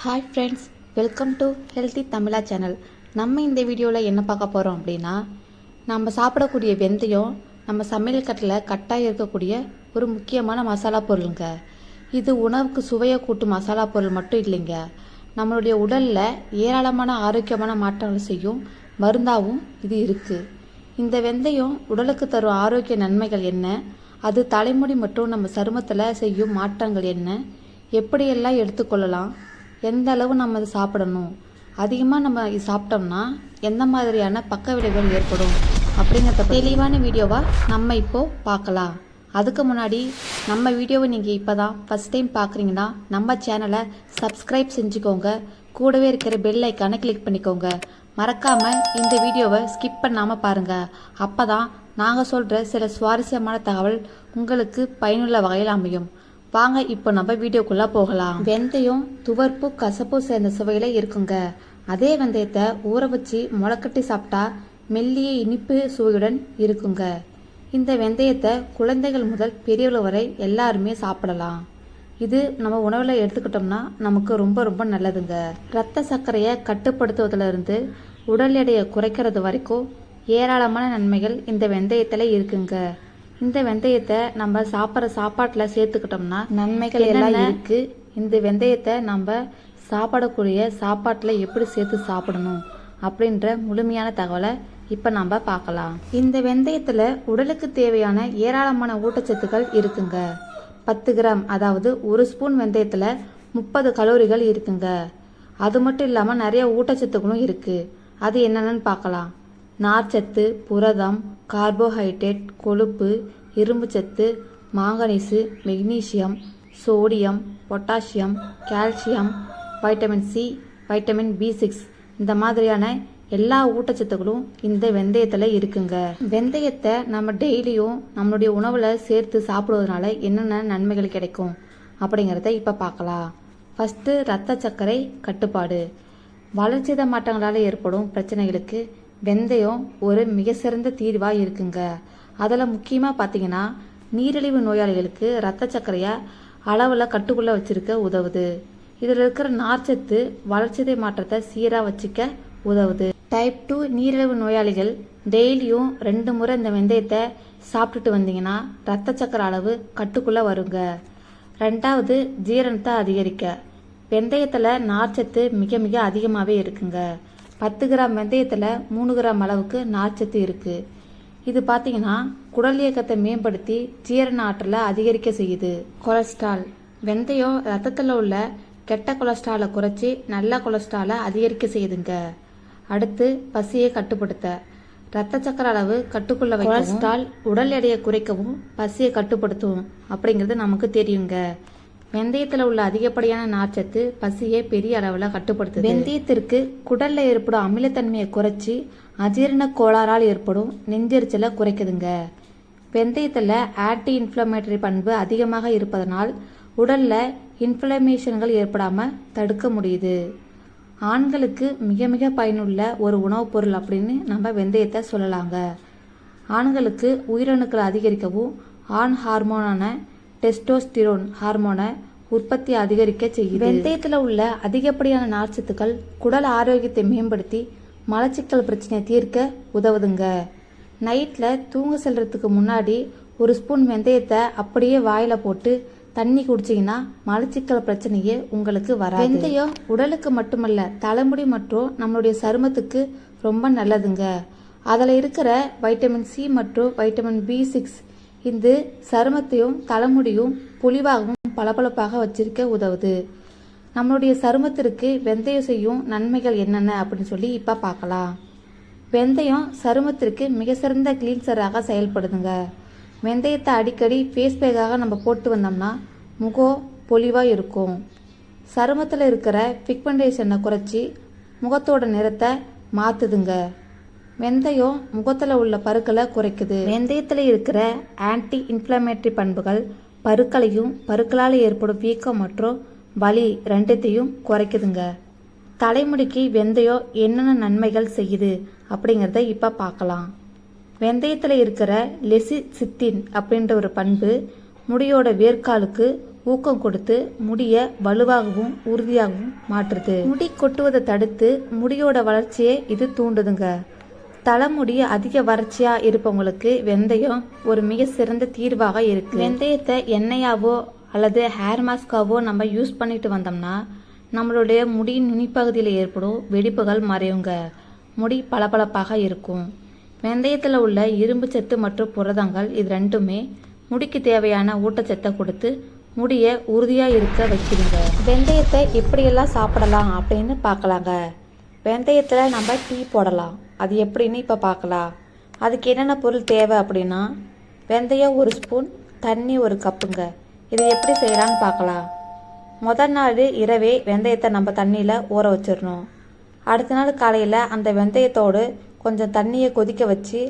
Hi friends welcome to healthy Tamizha channel நம்ம இந்த வீடியோவில் என்ன பார்க்க போகிறோம் அப்படின்னா நம்ம சாப்பிடக்கூடிய வெந்தயம் நம்ம சமையல் கட்டில் கட்டாக இருக்கக்கூடிய ஒரு முக்கியமான மசாலா பொருளுங்க. இது உணவுக்கு சுவையை கூட்டும் மசாலா பொருள் மட்டும் இல்லைங்க. நம்மளுடைய உடலில் ஏராளமான ஆரோக்கியமான மாற்றங்களை செய்யும் மருந்தாகவும் இது இருக்குது இந்த வெந்தயம் உடலுக்கு தரும் ஆரோக்கிய நன்மைகள் என்ன? அது தலைமுடி மற்றும் நம்ம சருமத்தில் செய்யும் மாற்றங்கள் என்ன? எப்படியெல்லாம் எடுத்துக்கொள்ளலாம்? எந்த அளவு நம்ம அதை சாப்பிடணும்? அதிகமாக நம்ம இது சாப்பிட்டோம்னா எந்த மாதிரியான பக்க விளைவுகள் ஏற்படும்? அப்படிங்கிறத தெளிவான வீடியோவா நம்ம இப்போ பார்க்கலாம். அதுக்கு முன்னாடி நம்ம வீடியோவை நீங்கள் இப்போ தான் ஃபஸ்ட் டைம் பார்க்குறீங்கன்னா நம்ம சேனலை சப்ஸ்கிரைப் செஞ்சுக்கோங்க. கூடவே இருக்கிற பெல் ஐக்கானை கிளிக் பண்ணிக்கோங்க. மறக்காமல் இந்த வீடியோவை ஸ்கிப் பண்ணாமல் பாருங்கள் அப்போ தான் நாங்கள் சொல்கிற சில சுவாரஸ்யமான தகவல் உங்களுக்கு பயனுள்ள வகையில் அமையும். வாங்க இப்போ நம்ம வீடியோக்குள்ளே போகலாம். வெந்தயம் துவர்ப்பு கசப்பு சேர்ந்த சுவையில் இருக்குங்க. அதே வெந்தயத்தை ஊற வச்சு முளைக்கட்டி சாப்பிட்டா மெல்லிய இனிப்பு சுவையுடன் இருக்குங்க. இந்த வெந்தயத்தை குழந்தைகள் முதல் பெரியவர்கள் வரை எல்லாருமே சாப்பிடலாம். இது நம்ம உணவில் எடுத்துக்கிட்டோம்னா நமக்கு ரொம்ப ரொம்ப நல்லதுங்க. ரத்த சர்க்கரையை கட்டுப்படுத்துவதிலிருந்து உடல் எடையை குறைக்கிறது வரைக்கும் ஏராளமான நன்மைகள் இந்த வெந்தயத்தில் இருக்குங்க. இந்த வெந்தயத்தை நம்ம சாப்பிட்ற சாப்பாட்டில் சேர்த்துக்கிட்டோம்னா நன்மைகள் எல்லாம் இருக்கு. இந்த வெந்தயத்தை நம்ம சாப்பிடக்கூடிய சாப்பாட்டில் எப்படி சேர்த்து சாப்பிடணும் அப்படின்ற முழுமையான தகவலை இப்போ நம்ம பார்க்கலாம். இந்த வெந்தயத்தில் உடலுக்கு தேவையான ஏராளமான ஊட்டச்சத்துக்கள் இருக்குங்க. பத்து கிராம் அதாவது ஒரு ஸ்பூன் வெந்தயத்தில் முப்பது கலோரிகள் இருக்குங்க. அது மட்டும் இல்லாமல் நிறைய ஊட்டச்சத்துக்களும் இருக்குது அது என்னென்னு பார்க்கலாம். நார்ச்சத்து புரதம் கார்போஹைட்ரேட் கொழுப்பு இரும்புச்சத்து manganese magnesium sodium potassium calcium vitamin C vitamin B six இந்த மாதிரியான எல்லா ஊட்டச்சத்துக்களும் இந்த வெந்தயத்தில் இருக்குங்க. வெந்தயத்தை நம்ம டெய்லியும் நம்மளுடைய உணவில் சேர்த்து சாப்பிடுவதனால என்னென்ன நன்மைகள் கிடைக்கும் அப்படிங்கிறத இப்போ பார்க்கலாம். ஃபஸ்ட்டு ரத்த சர்க்கரை கட்டுப்பாடு. வளர்ச்சித மாற்றங்களால் ஏற்படும் பிரச்சனைகளுக்கு வெந்தயம் ஒரு மிக சிறந்த தீர்வாக இருக்குங்க. அதில் முக்கியமாக பார்த்தீங்கன்னா நீரிழிவு நோயாளிகளுக்கு இரத்த சர்க்கரையை அளவில் கட்டுக்குள்ளே வச்சிருக்க உதவுது. இதில் இருக்கிற நார்ச்சத்து வளர்ச்சிதை மாற்றத்தை சீராக வச்சுக்க உதவுது. டைப் டூ நீரிழிவு நோயாளிகள் டெய்லியும் ரெண்டு முறை இந்த வெந்தயத்தை சாப்பிட்டுட்டு வந்தீங்கன்னா இரத்த சக்கர அளவு கட்டுக்குள்ளே வருங்க. ரெண்டாவது ஜீரணத்தை அதிகரிக்க. வெந்தயத்தில் நார்ச்சத்து மிக மிக அதிகமாகவே இருக்குங்க. பத்து கிராம் வெந்தயத்தில் மூணு கிராம் அளவுக்கு நார்ச்சத்து இருக்குது இது பார்த்தீங்கன்னா குடல் இயக்கத்தை மேம்படுத்தி ஜீரண ஆற்றலை அதிகரிக்க செய்யுது. கொலஸ்ட்ரால். வெந்தயம் ரத்தத்தில் உள்ள கெட்ட கொலஸ்ட்ராலை குறைச்சி நல்ல கொலஸ்ட்ராலை அதிகரிக்க செய்யுதுங்க. அடுத்து பசியை கட்டுப்படுத்த. ரத்த சக்கர அளவு கட்டுக்குள்ள கொலஸ்ட்ரால் உடல் எடையை குறைக்கவும் பசியை கட்டுப்படுத்தும் அப்படிங்கிறது நமக்கு தெரியுங்க. வெந்தயத்தில் உள்ள அதிகப்படியான நார்ச்சத்து பசியை பெரிய அளவில் கட்டுப்படுத்துது. வெந்தயத்திற்கு குடல்ல ஏற்படும் அமிலத்தன்மையை குறைச்சி அஜீரண கோளாறால் ஏற்படும் நெஞ்செரிச்சலை குறைக்குதுங்க. வெந்தயத்தில் ஆன்டி இன்ஃப்ளமேட்டரி பண்பு அதிகமாக இருப்பதனால் உடலில் இன்ஃப்ளமேஷன்கள் ஏற்படாமல் தடுக்க முடியுது. ஆண்களுக்கு மிக மிக பயனுள்ள ஒரு உணவுப் பொருள் அப்படின்னு நம்ம வெந்தயத்தை சொல்லலாங்க. ஆண்களுக்கு உயிரணுக்களை அதிகரிக்கவும் ஆண் ஹார்மோனான டெஸ்டோஸ்டிரோன் ஹார்மோனை உற்பத்தி அதிகரிக்க செய்யுது. வெந்தயத்தில் உள்ள அதிகப்படியான நார்ச்சத்துக்கள் குடல் ஆரோக்கியத்தை மேம்படுத்தி மலச்சிக்கல் பிரச்சனையை தீர்க்க உதவுதுங்க. நைட்டில் தூங்க செல்றதுக்கு முன்னாடி ஒரு ஸ்பூன் வெந்தயத்தை அப்படியே வாயில் போட்டு தண்ணி குடிச்சிங்கன்னா மலச்சிக்கல் பிரச்சனையே உங்களுக்கு வராது. வெந்தயம் உடலுக்கு மட்டுமல்ல தலைமுடி மற்றும் நம்மளுடைய சருமத்துக்கு ரொம்ப நல்லதுங்க. அதில் இருக்கிற வைட்டமின் சி மற்றும் வைட்டமின் பி சிக்ஸ் இது சருமத்தையும் தலைமுடியும் புலிவாகவும் பளபளப்பாக வச்சிருக்க உதவுது. நம்மளுடைய சருமத்திற்கு வெந்தயம் செய்யும் நன்மைகள் என்னென்ன அப்படின்னு சொல்லி இப்போ பார்க்கலாம். வெந்தயம் சருமத்திற்கு மிக சிறந்த கிளீன்சராக செயல்படுதுங்க. வெந்தயத்தை அடிக்கடி ஃபேஸ் பேக்காக நம்ம போட்டு வந்தோம்னா முகம் பொலிவாக இருக்கும். சருமத்தில் இருக்கிற பிக்மெண்டேஷனை குறைச்சி முகத்தோட நிறத்தை மாற்றுதுங்க வெந்தயம் முகத்தில் உள்ள பருக்களை குறைக்குது. வெந்தயத்தில் இருக்கிற ஆன்டி இன்ஃப்ளமேட்டரி பண்புகள் பருக்களையும் பருக்களால் ஏற்படும் வீக்கம் மற்றும் வலி ரெண்டுத்தையும் குறைக்குதுங்க. தலைமுடிக்கு வெந்தயம் என்னென்ன நன்மைகள் செய்யுது அப்படிங்கிறத இப்போ பார்க்கலாம். வெந்தயத்தில் இருக்கிற லெசி சித்தின் அப்படின்ற ஒரு பண்பு முடியோட வேர்க்காலுக்கு ஊக்கம் கொடுத்து முடியை வலுவாகவும் உறுதியாகவும் மாற்றுது. முடி கொட்டுவதை தடுத்து முடியோட வளர்ச்சியை இது தூண்டுதுங்க. தலைமுடி அதிக வறட்சியா இருப்பவங்களுக்கு வெந்தயம் ஒரு மிக சிறந்த தீர்வாக இருக்கு. வெந்தயத்தை எண்ணெயாவோ அல்லது ஹேர் மாஸ்காவோ நம்ம யூஸ் பண்ணிட்டு வந்தோம்னா நம்மளுடைய முடியின் நுனிப்பகுதியில் ஏற்படும் வெடிப்புகள் மறையுங்க. முடி பளபளப்பாக இருக்கும். வெந்தயத்தில் உள்ள இரும்பு சத்து மற்றும் புரதங்கள் இது ரெண்டுமே முடிக்கு தேவையான ஊட்டச்சத்தை கொடுத்து முடியை உறுதியாக இருக்க வைக்கிறீங்க வெந்தயத்தை எப்படியெல்லாம் சாப்பிடலாம் அப்படின்னு பார்க்கலாங்க. வெந்தயத்தில் நம்ம டீ போடலாம். அது எப்படின்னு இப்போ பார்க்கலாம் அதுக்கு என்னென்ன பொருள் தேவை அப்படின்னா வெந்தயம் ஒரு ஸ்பூன் தண்ணி ஒரு கப்புங்க. இது எப்படி செய்யலாம்னு பார்க்கலாம் முதல் நாள் இரவே வெந்தயத்தை நம்ம தண்ணியில் ஊற வச்சிடணும். அடுத்த நாள் காலையில் அந்த வெந்தயத்தோடு கொஞ்சம் தண்ணியை கொதிக்க வச்சு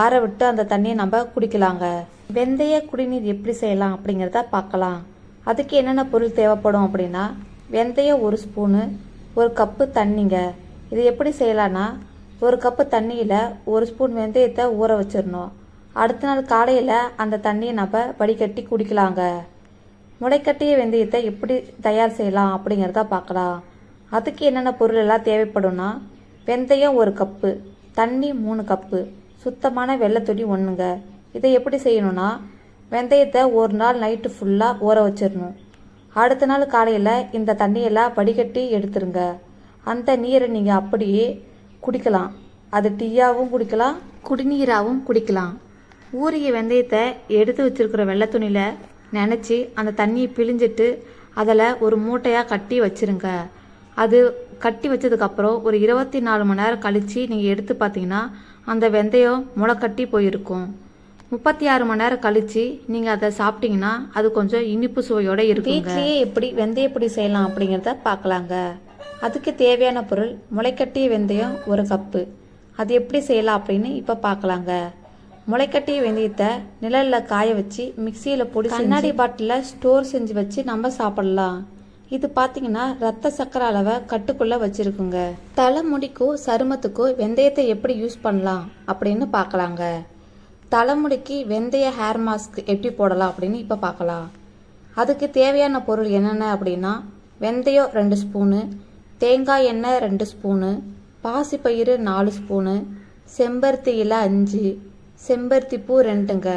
ஆற விட்டு அந்த தண்ணியை நம்ம குடிக்கலாங்க. வெந்தய குடிநீர் எப்படி செய்யலாம் அப்படிங்கிறத பார்க்கலாம் அதுக்கு என்னென்ன பொருள் தேவைப்படும் அப்படின்னா வெந்தயம் ஒரு ஸ்பூனு ஒரு கப்பு தண்ணிங்க. இது எப்படி செய்யலான்னா ஒரு கப்பு தண்ணியில் ஒரு ஸ்பூன் வெந்தயத்தை ஊற வச்சிடணும். அடுத்த நாள் காலையில் அந்த தண்ணியை நம்ம வடிகட்டி குடிக்கலாங்க. முளைக்கட்டிய வெந்தயத்தை எப்படி தயார் செய்யலாம் அப்படிங்கிறத பார்க்கலாம். அதுக்கு என்னென்ன பொருள் எல்லாம் தேவைப்படும்னா வெந்தயம் ஒரு கப்பு தண்ணி மூணு கப்பு சுத்தமான வெள்ளைத்துணி ஒன்றுங்க இதை எப்படி செய்யணும்னா வெந்தயத்தை ஒரு நாள் நைட்டு ஃபுல்லாக ஊற வச்சிடணும். அடுத்த நாள் காலையில் இந்த தண்ணியெல்லாம் வடிகட்டி எடுத்துருங்க. அந்த நீரை நீங்கள் அப்படியே குடிக்கலாம். அது டீயாகவும் குடிக்கலாம். குடிநீராகவும் குடிக்கலாம். ஊறிய வெந்தயத்தை எடுத்து வச்சிருக்கிற வெள்ளை துணியில் நினச்சி அந்த தண்ணியை பிழிஞ்சிட்டு அதில் ஒரு மூட்டையாக கட்டி வச்சிருங்க. அது கட்டி வச்சதுக்கப்புறம் ஒரு இருபத்தி நாலு மணி நேரம் கழித்து நீங்கள் எடுத்து பார்த்தீங்கன்னா அந்த வெந்தயம் முளைக்கட்டி போயிருக்கும். முப்பத்தி ஆறு மணி நேரம் கழிச்சு நீங்கள் அதை சாப்பிட்டீங்கன்னா அது கொஞ்சம் இனிப்பு சுவையோட இருக்கும் வீட்லேயே எப்படி வெந்தயப்பொடி செய்யலாம் அப்படிங்கிறத பார்க்கலாங்க அதுக்கு தேவையான பொருள் முளைக்கட்டிய வெந்தயம் ஒரு கப்பு. அது எப்படி செய்யலாம் அப்படின்னு இப்போ பார்க்கலாங்க முளைக்கட்டிய வெந்தயத்தை நிழலில் காய வச்சு மிக்சியில் பொடி கண்ணாடி பாட்டிலில் ஸ்டோர் செஞ்சு வச்சு நம்ம சாப்பிடலாம். இது பார்த்தீங்கன்னா ரத்த சக்கரை அளவை கட்டுக்குள்ளே வச்சுருக்குங்க. தலைமுடிக்கோ சருமத்துக்கோ வெந்தயத்தை எப்படி யூஸ் பண்ணலாம் அப்படின்னு பார்க்கலாங்க தலைமுடிக்கு வெந்தய ஹேர் மாஸ்க் எப்படி போடலாம் அப்படின்னு இப்போ பார்க்கலாம் அதுக்கு தேவையான பொருள் என்னென்ன அப்படின்னா வெந்தயம் ரெண்டு ஸ்பூனு தேங்காய் எண்ணெய் ரெண்டு ஸ்பூனு பாசிப்பயிறு நாலு ஸ்பூனு செம்பருத்தி இலை அஞ்சு செம்பருத்தி பூ ரெண்டுங்க.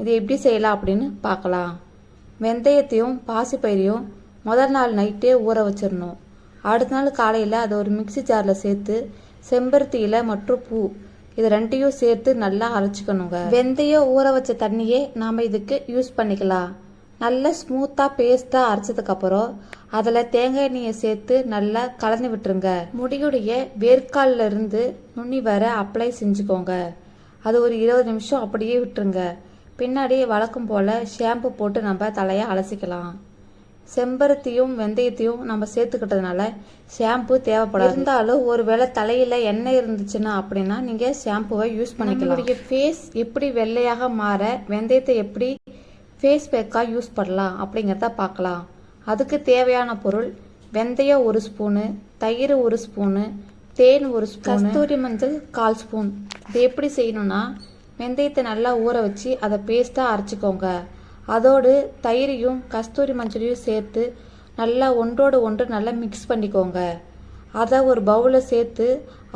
இது எப்படி செய்யலாம் அப்படின்னு பார்க்கலாம். வெந்தயத்தையும் பாசிப்பயிரையும் முதல் நாள் நைட்டே ஊற வச்சிடணும். அடுத்த நாள் காலையில் அதை ஒரு மிக்ஸி ஜாரில் சேர்த்து செம்பருத்தி இலை மற்றும் பூ இது ரெண்டையும் சேர்த்து நல்லா அரைச்சிக்கணுங்க. வெந்தயம் ஊற வச்ச தண்ணியே நாம் இதுக்கு யூஸ் பண்ணிக்கலாம். நல்லா ஸ்மூத்தாக பேஸ்ட்டாக அரைச்சதுக்கப்புறம் அதில் தேங்காய் எண்ணெயை சேர்த்து நல்லா கலந்து விட்டுருங்க. முடியுடைய வேர்க்கால்ல இருந்து நுனி வர அப்ளை செஞ்சுக்கோங்க. அது ஒரு இருபது நிமிஷம் அப்படியே விட்டுருங்க. பின்னாடி வழக்கம் போல் ஷாம்பு போட்டு நம்ம தலையை அலசிக்கலாம். செம்பருத்தியும் வெந்தயத்தையும் நம்ம சேர்த்துக்கிட்டதுனால ஷாம்பு தேவைப்படாது. இருந்தாலும் ஒருவேளை தலையில் எண்ணெய் இருந்துச்சுன்னா அப்படின்னா நீங்கள் ஷாம்புவை யூஸ் பண்ணிக்கலாம். ஃபேஸ் எப்படி வெள்ளையாக மாற வெந்தயத்தை எப்படி ஃபேஸ் பேக்காக யூஸ் பண்ணலாம் அப்படிங்கிறத பார்க்கலாம். அதுக்கு தேவையான பொருள் வெந்தயம் ஒரு ஸ்பூனு தயிர் ஒரு ஸ்பூனு தேன் ஒரு ஸ்பூன் கஸ்தூரி மஞ்சள் கால் ஸ்பூன் இது எப்படி செய்யணும்னா வெந்தயத்தை நல்லா ஊற வச்சு அதை பேஸ்ட்டாக அரைச்சிக்கோங்க. அதோடு தயிரையும் கஸ்தூரி மஞ்சளையும் சேர்த்து நல்லா ஒன்றோடு ஒன்று நல்லா மிக்ஸ் பண்ணிக்கோங்க. அதை ஒரு பவுலில் சேர்த்து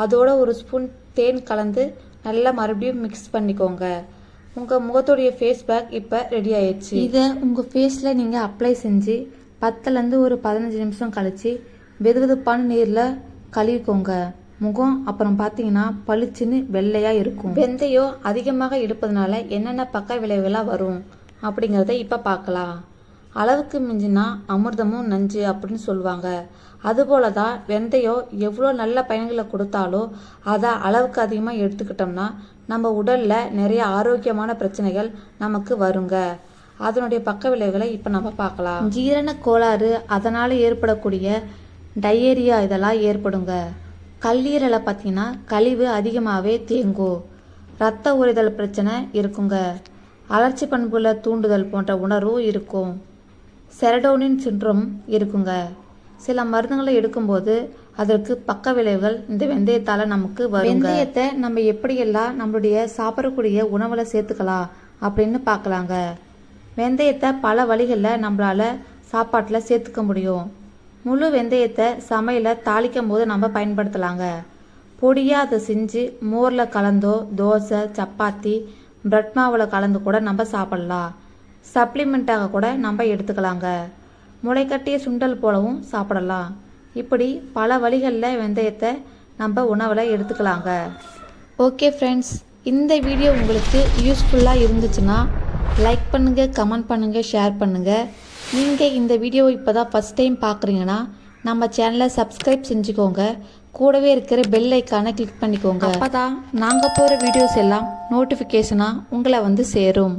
அதோட ஒரு ஸ்பூன் தேன் கலந்து நல்லா மறுபடியும் மிக்ஸ் பண்ணிக்கோங்க. உங்கள் முகத்துடைய ஃபேஸ் பேக் இப்போ ரெடி ஆயிடுச்சு. இதை உங்கள் ஃபேஸில் நீங்கள் அப்ளை செஞ்சு பத்துலேருந்து ஒரு பதினஞ்சு நிமிஷம் கழிச்சு வெதுவெதுப்பான நீரில் கழுவிக்கோங்க. முகம் அப்புறம் பார்த்தீங்கன்னா பளிச்சுன்னு வெள்ளையாக இருக்கும். வெந்தயம் அதிகமாக எடுப்பதனால என்னென்ன பக்க விளைவுகளாக வரும் அப்படிங்கிறத இப்போ பார்க்கலாம். அளவுக்கு மிஞ்சினா அமிர்தமும் நஞ்சு அப்படின்னு சொல்லுவாங்க. அதுபோல தான் வெந்தயம் எவ்வளோ நல்ல பயன்களை கொடுத்தாலோ அதை அளவுக்கு அதிகமாக எடுத்துக்கிட்டோம்னா நம்ம உடலில் நிறைய ஆரோக்கியமான பிரச்சனைகள் நமக்கு வருங்க. அதனுடைய பக்க விளைவுகளை இப்போ நம்ம பார்க்கலாம். ஜீரண கோளாறு அதனால் ஏற்படக்கூடிய டயேரியா இதெல்லாம் ஏற்படுங்க. கல்லீரலை பார்த்தீங்கன்னா கழிவு அதிகமாகவே தேங்கும் ரத்த உறைதல் பிரச்சனை இருக்குங்க. அலர்ச்சி பண்புல தூண்டுதல் போன்ற உணர்வும் இருக்கும். செரடோனின் சின்ட்ரோம் இருக்குங்க. சில மருந்துகளை எடுக்கும்போது அதற்கு பக்க விளைவுகள் இந்த வெந்தயத்தால் நமக்கு வரும் வெந்தயத்தை நம்ம எப்படியெல்லாம் நம்மளுடைய சாப்பிடக்கூடிய உணவில் சேர்த்துக்கலாம் அப்படின்னு பார்க்கலாங்க. வெந்தயத்தை பல வழிகளில் நம்மளால சாப்பாட்டில் சேர்த்துக்க முடியும். முழு வெந்தயத்தை சமையலில் தாளிக்கும் போது நம்ம பயன்படுத்தலாங்க. பொடியாக அதை செஞ்சு மோரில் கலந்தோ தோசை சப்பாத்தி பிரெட் மாவில் கலந்து கூட நம்ம சாப்பிடலாம். சப்ளிமெண்ட்டாக கூட நம்ம எடுத்துக்கலாங்க. முளைக்கட்டிய சுண்டல் போலவும் சாப்பிடலாம். இப்படி பல வழிகளில் வெந்தயத்தை நம்ம உணவில் எடுத்துக்கலாங்க. ஓகே ஃப்ரெண்ட்ஸ் இந்த வீடியோ உங்களுக்கு யூஸ்ஃபுல்லாக இருந்துச்சுன்னா லைக் பண்ணுங்கள் கமெண்ட் பண்ணுங்கள் ஷேர் பண்ணுங்கள் நீங்கள் இந்த வீடியோவை இப்போ தான் ஃபஸ்ட் டைம் பார்க்குறீங்கன்னா நம்ம சேனலை சப்ஸ்கிரைப் செஞ்சுக்கோங்க. கூடவே இருக்கிற பெல் ஐக்கானை கிளிக் பண்ணிக்கோங்க. அப்போ தான் நாங்கள் போகிற வீடியோஸ் எல்லாம் நோட்டிஃபிகேஷனாக உங்களை வந்து சேரும்.